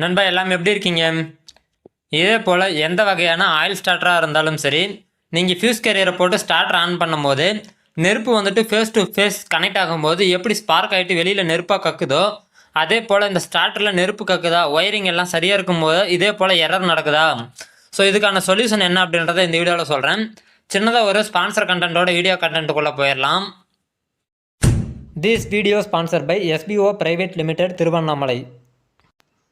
நண்பா எல்லாம் எப்படி இருக்கீங்க? இதே போல் எந்த வகையான ஆயில் ஸ்டார்டராக இருந்தாலும் சரி நீங்கள் ஃபியூஸ் கேரியரை போட்டு ஸ்டார்டர் ஆன் பண்ணும்போது நெருப்பு வந்துட்டு ஃபேஸ் டு ஃபேஸ் கனெக்ட் ஆகும்போது எப்படி ஸ்பார்க் ஆகிட்டு வெளியில் நெருப்பாக கக்குதோ அதே போல் இந்த ஸ்டார்டரில் நெருப்பு கக்குதா ஒயரிங் எல்லாம் சரியாக இருக்கும்போது இதே போல் எரர் நடக்குதா? ஸோ இதுக்கான சொல்யூஷன் என்ன அப்படின்றத இந்த வீடியோவில் சொல்கிறேன் சின்னதாக ஒரு ஸ்பான்சர் கண்டென்ட்டோட வீடியோ கண்டென்ட்டுக்குள்ளே போயிடலாம். This video sponsor by SPO private limited Tiruvannamalai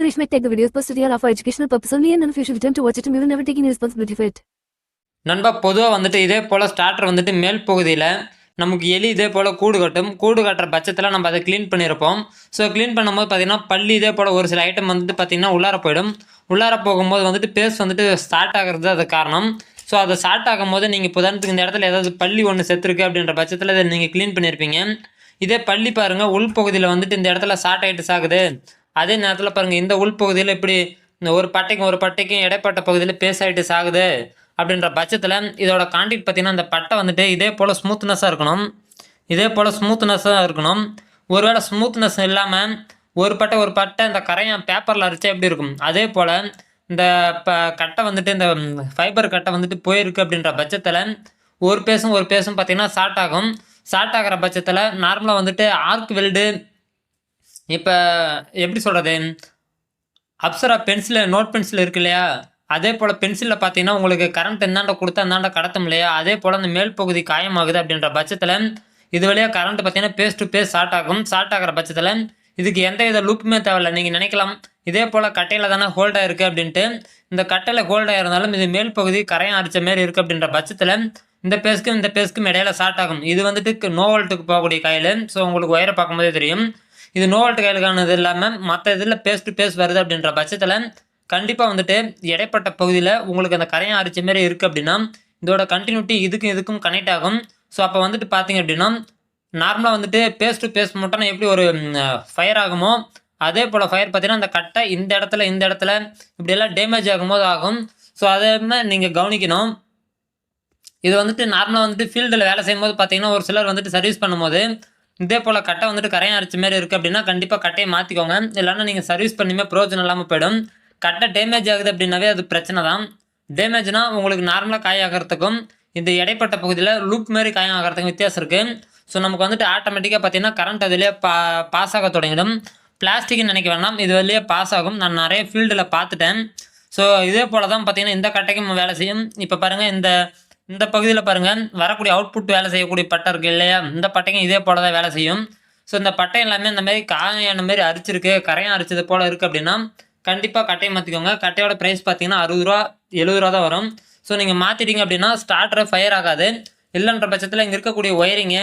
Rish take the videos posted here are for educational purpose only and none you should to watch it and we will never take any responsibility for it. நண்பா பொதுவாக வந்துட்டு இதே போல் starter வந்துட்டு மேல் பகுதியில் நமக்கு எலி இதே போல் கூடு கட்டும். கூடு கட்டுற பட்சத்தில் நம்ம அதை க்ளீன் பண்ணியிருப்போம் ஸோ க்ளீன் பண்ணும்போது பார்த்திங்கன்னா பள்ளி இதே போல் ஒரு சில ஐட்டம் வந்துட்டு பார்த்திங்கன்னா உள்ளார போயிடும். உள்ளார போகும்போது வந்துட்டு பேஸ்ட் வந்துட்டு ஸ்டார்ட் ஆகிறது அது காரணம். ஸோ அதை ஸ்டார்ட் ஆகும்போது நீங்கள் இப்போ உதாரணத்துக்கு இந்த இடத்துல ஏதாவது பள்ளி ஒன்று செத்துருக்கு அப்படின்ற பட்சத்தில் இதை நீங்கள் க்ளீன் பண்ணியிருப்பீங்க இதே பள்ளி பாருங்கள் உள்பகுதியில் வந்துட்டு இந்த இடத்துல ஸ்டார்ட் ஆகிட்டு சாகுது. அதே நேரத்தில் பாருங்கள் இந்த உள்பகுதியில் இப்படி இந்த ஒரு பட்டைக்கும் ஒரு பட்டைக்கும் இடைப்பட்ட பகுதியில் பேஸ் ஆகுது சாகுது அப்படின்ற பட்சத்தில் இதோட கான்டெக்ட் பார்த்தீங்கன்னா இந்த பட்டை வந்துட்டு இதே போல் ஸ்மூத்னஸாக இருக்கணும். இதே போல் ஸ்மூத்னஸாக இருக்கணும். ஒருவேளை ஸ்மூத்னஸ் இல்லாமல் ஒரு பட்டை ஒரு பட்டை இந்த கரையான் பேப்பரில் அரைச்சா எப்படி இருக்கும்? அதே போல் இந்த ப கட்டை வந்துட்டு இந்த ஃபைபர் கட்டை வந்துட்டு போயிருக்கு அப்படின்ற பட்சத்தில் ஒரு பேஸும் ஒரு பேஸும் பார்த்தீங்கன்னா ஷார்ட் ஆகும். ஷார்ட் ஆகிற பட்சத்தில் நார்மலாக வந்துட்டு ஆர்க் வெல்டு இப்போ எப்படி சொல்கிறது அப்சரா பென்சிலில் நோட் பென்சில் இருக்கு இல்லையா? அதே போல் பென்சிலில் பார்த்தீங்கன்னா உங்களுக்கு கரண்ட் எந்தாண்ட கொடுத்தா அந்தாண்ட கடத்தும் இல்லையா? அதே போல் அந்த மேல் பகுதி காயமாகுது அப்படின்ற பட்சத்தில் இது வழியாக கரண்ட் பார்த்தீங்கன்னா பேஸ் டு பேஸ் ஷார்ட் ஆகும். ஷார்ட் ஆகிற பட்சத்தில் இதுக்கு எந்த வித லுக்குமே தேவையில்லை. நீங்கள் நினைக்கலாம் இதே போல் கட்டையில் தானே ஹோல்டாக இருக்குது அப்படின்ட்டு இந்த கட்டையில் ஹோல்டாக இருந்தாலும் இது மேல் பகுதி கரையை அடித்த மாரி இருக்குது அப்படின்ற பட்சத்தில் இந்த பேஸ்க்கும் இந்த பேஸ்க்கும் இடையில ஷார்ட் ஆகும். இது வந்துட்டு நோ வோல்ட்டுக்கு போகக்கூடிய காயில். ஸோ உங்களுக்கு ஒயரை பார்க்கும்போதே தெரியும். இது நோவல்ட் கையிலுக்கானது இல்லாமல் மற்ற இதில் பேஸ் டு பேஸ் வருது அப்படின்ற பட்சத்தில் கண்டிப்பாக வந்துட்டு இடைப்பட்ட பகுதியில் உங்களுக்கு அந்த கரையான் அரிச்ச மாரி இருக்குது அப்படின்னா இதோட கண்டினியூட்டி இதுக்கும் இதுக்கும் கனெக்ட் ஆகும். ஸோ அப்போ வந்துட்டு பார்த்தீங்க அப்படின்னா நார்மலாக வந்துட்டு பேஸ் டு பேஸ் மட்டும் எப்படி ஒரு ஃபயர் ஆகுமோ அதே போல் ஃபயர் பார்த்தீங்கன்னா அந்த கட்டை இந்த இடத்துல இந்த இடத்துல இப்படியெல்லாம் டேமேஜ் ஆகும்போது ஆகும். ஸோ அதேமாதிரி நீங்கள் கவனிக்கணும். இது வந்துட்டு நார்மலாக வந்துட்டு ஃபீல்டில் வேலை செய்யும்போது பார்த்தீங்கன்னா ஒரு சிலர் வந்துட்டு சர்வீஸ் பண்ணும்போது இதே போல் கட்டை வந்துட்டு கரையை அரைச்ச மாதிரி இருக்குது அப்படின்னா கண்டிப்பாக கட்டையை மாற்றிக்கோங்க இல்லைன்னா நீங்கள் சர்வீஸ் பண்ணியுமே ப்ரோஜனம் இல்லாமல் போயிடும். கட்டை டேமேஜ் ஆகுது அப்படின்னாவே அது பிரச்சனை தான். டேமேஜ்னா உங்களுக்கு நார்மலாக காய ஆகிறதுக்கும் இந்த இடைப்பட்ட பகுதியில் லூப் மாரி காயம் ஆகிறதுக்கும் வித்தியாசம் இருக்குது ஸோ நமக்கு வந்துட்டு ஆட்டோமேட்டிக்காக பார்த்தீங்கன்னா கரண்ட் அதிலே பா பாஸ் ஆக தொடங்கிடும். பிளாஸ்டிக்னு நினைக்க வேண்டாம் இது வழியே பாஸ் ஆகும். நான் நிறைய ஃபீல்டில் பார்த்துட்டேன். ஸோ இதே போல் தான் பார்த்தீங்கன்னா இந்த கட்டைக்கும் வேலை செய்யும். இப்போ பாருங்கள் இந்த இந்த பகுதியில் பாருங்கள் வரக்கூடிய அவுட்புட் வேலை செய்யக்கூடிய பட்டை இருக்குது இல்லையா? இந்த பட்டையும் இதே போல தான் வேலை செய்யும். ஸோ இந்த பட்டை எல்லாமே இந்த மாதிரி காயான மாதிரி அரிச்சிருக்கு கரையான் அரிச்சது போல் இருக்குது அப்படின்னா கண்டிப்பாக கட்டையை மாற்றிக்கோங்க கட்டையோட ப்ரைஸ் பார்த்தீங்கன்னா அறுபது ரூபா எழுபது ரூபா தான் வரும். ஸோ நீங்கள் மாற்றிட்டீங்க அப்படின்னா ஸ்டார்டர் ஃபயர் ஆகாது. இல்லைன்ற பட்சத்தில் இங்கே இருக்கக்கூடிய ஒயரிங்கு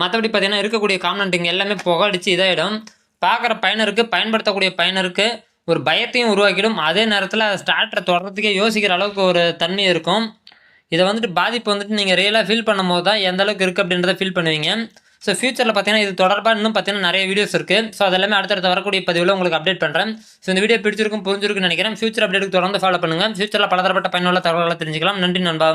மற்றபடி பார்த்தீங்கன்னா இருக்கக்கூடிய காம்பனண்ட்டுங்க எல்லாமே புகடிச்சு இதாகிடும் பார்க்குற பயனருக்கு பயன்படுத்தக்கூடிய பயனருக்கு ஒரு பயத்தையும் உருவாக்கிடும். அதே நேரத்தில் ஸ்டார்டரை தொடர்றதுக்கே யோசிக்கிற அளவுக்கு ஒரு தன்மை இருக்கும். இதை வந்துட்டு பாதிப்பு வந்துட்டு நீங்கள் ரியலாக ஃபீல் பண்ணும்போது தான் எந்த அளவுக்கு இருக்குது அப்படின்றத ஃபீல் பண்ணுவீங்க. ஸோ ஃபியூச்சரில் பார்த்தீங்கன்னா இது தொடர்பாக இன்னும் பார்த்தீங்கன்னா நிறைய வீடியோஸ் இருக்குது ஸோ அதெல்லாமே அடுத்தடுத்த வரக்கூடிய பதிவில் உங்களுக்கு அப்டேட் பண்ணுறேன் ஸோ இந்த வீடியோ பிடிச்சிருக்கும் புரிஞ்சிருக்குன்னு நினைக்கிறேன். ஃபியூச்சர் அப்டேட்டுக்கு தொடர்ந்து ஃபாலோ பண்ணுங்கள் ஃபியூச்சரில் பலதரப்பட்ட பயனுள்ள தகவல்களை தெரிஞ்சுக்கலாம். நன்றி நண்பா.